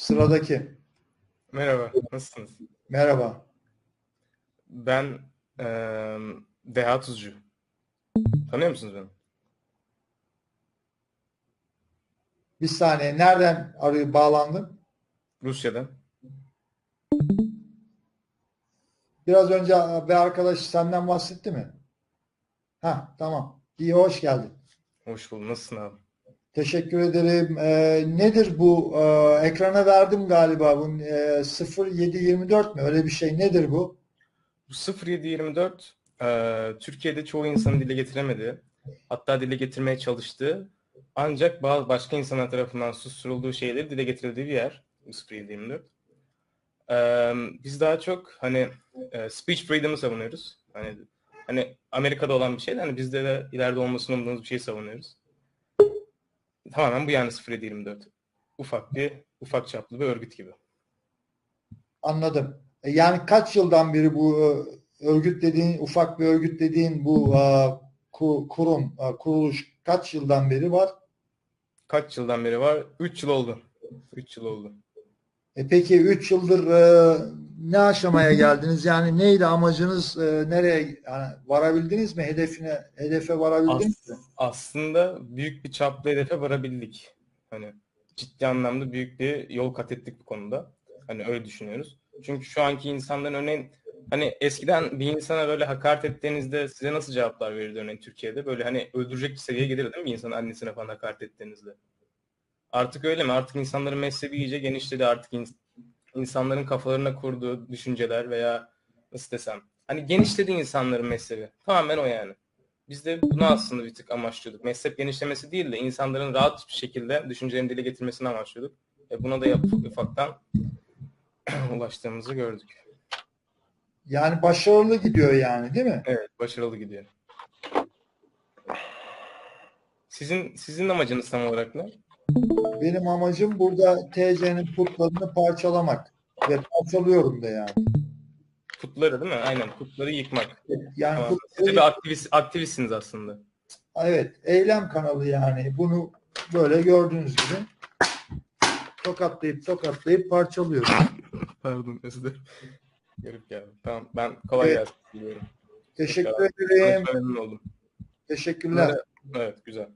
Sıradaki. Merhaba, nasılsınız? Merhaba. Ben eee Deha Tuzcu. Tanıyor musunuz beni? Bir saniye. Nereden arıyor bağlandın? Rusya'dan. Biraz önce bir arkadaş senden bahsetti mi? Ha, tamam. İyi, hoş geldin. Hoş buldum. Nasılsın abi? Teşekkür ederim. Ee, nedir bu? Ee, ekrana verdim galiba. Bu e, 0724 mi? Öyle bir şey. Nedir bu? Bu 0724 eee, Türkiye'de çoğu insanın dile getiremediği, hatta dile getirmeye çalıştığı, ancak bazı başka insanlar tarafından susturulduğu şeyleri dile getirildiği bir yer. Bu 0724. Eee, biz daha çok hani e, speech freedom'ı savunuyoruz. Hani hani Amerika'da olan bir şey de hani bizde de ileride olmasını umduğumuz bir şeyi savunuyoruz. Tamamen bu yani 0724. Ufak bir ufak çaplı bir örgüt gibi. Anladım. E, Yani kaç yıldan beri bu e, örgüt dediğin, ufak bir örgüt dediğin bu e, ku- kurum, kuruluş kaç yıldan beri var? Kaç yıldan beri var? 3 yıl oldu. 3 yıl oldu. E peki 3 yıldır ne aşamaya geldiniz? Yani neydi amacınız? E, nereye yani varabildiniz mi? Hedefine, hedefe varabildiniz mi? Aslında büyük bir çaplı hedefe varabildik. Hani ciddi anlamda büyük bir yol kat ettik bu konuda. Hani öyle düşünüyoruz. Çünkü şu anki insanların örneğin hani eskiden bir insana böyle hakaret ettiğinizde size nasıl cevaplar verirdi örneğin Türkiye'de? Böyle hani öldürecek bir seviyeye gelirdi değil mi bir insanın annesine falan hakaret ettiğinizde? Artık öyle mi? Artık insanların mezhebi iyice genişledi. Artık ins- insanların kafalarına kurduğu düşünceler veya nasıl desem hani genişledi insanların mezhebi. Tamamen o yani. Biz de bunu aslında bir tık amaçlıyorduk. Mezhep genişlemesi değil de insanların rahat bir şekilde düşüncelerini dile getirmesini amaçlıyorduk. Ve buna da yap, ufaktan ulaştığımızı gördük. Yani başarılı gidiyor yani değil mi? Evet, başarılı gidiyor. Sizin sizin amacınız tam olarak ne? Benim amacım burada TC'nin putlarını parçalamak ve parçalıyorum da yani. Putları değil mi? Aynen, putları yıkmak. Yani Tamam. Siz de putları, bir aktivist, aktivistsiniz aslında. evet, eylem kanalı yani. Bunu böyle gördüğünüz gibi tokatlayıp tokatlayıp parçalıyorum. Pardon, özür dilerim. Garip geldi. Tamam, ben kolay Evet. gelsin diliyorum. Teşekkür Tekrar ederim. Memnun oldum. Teşekkürler. Evet, güzel.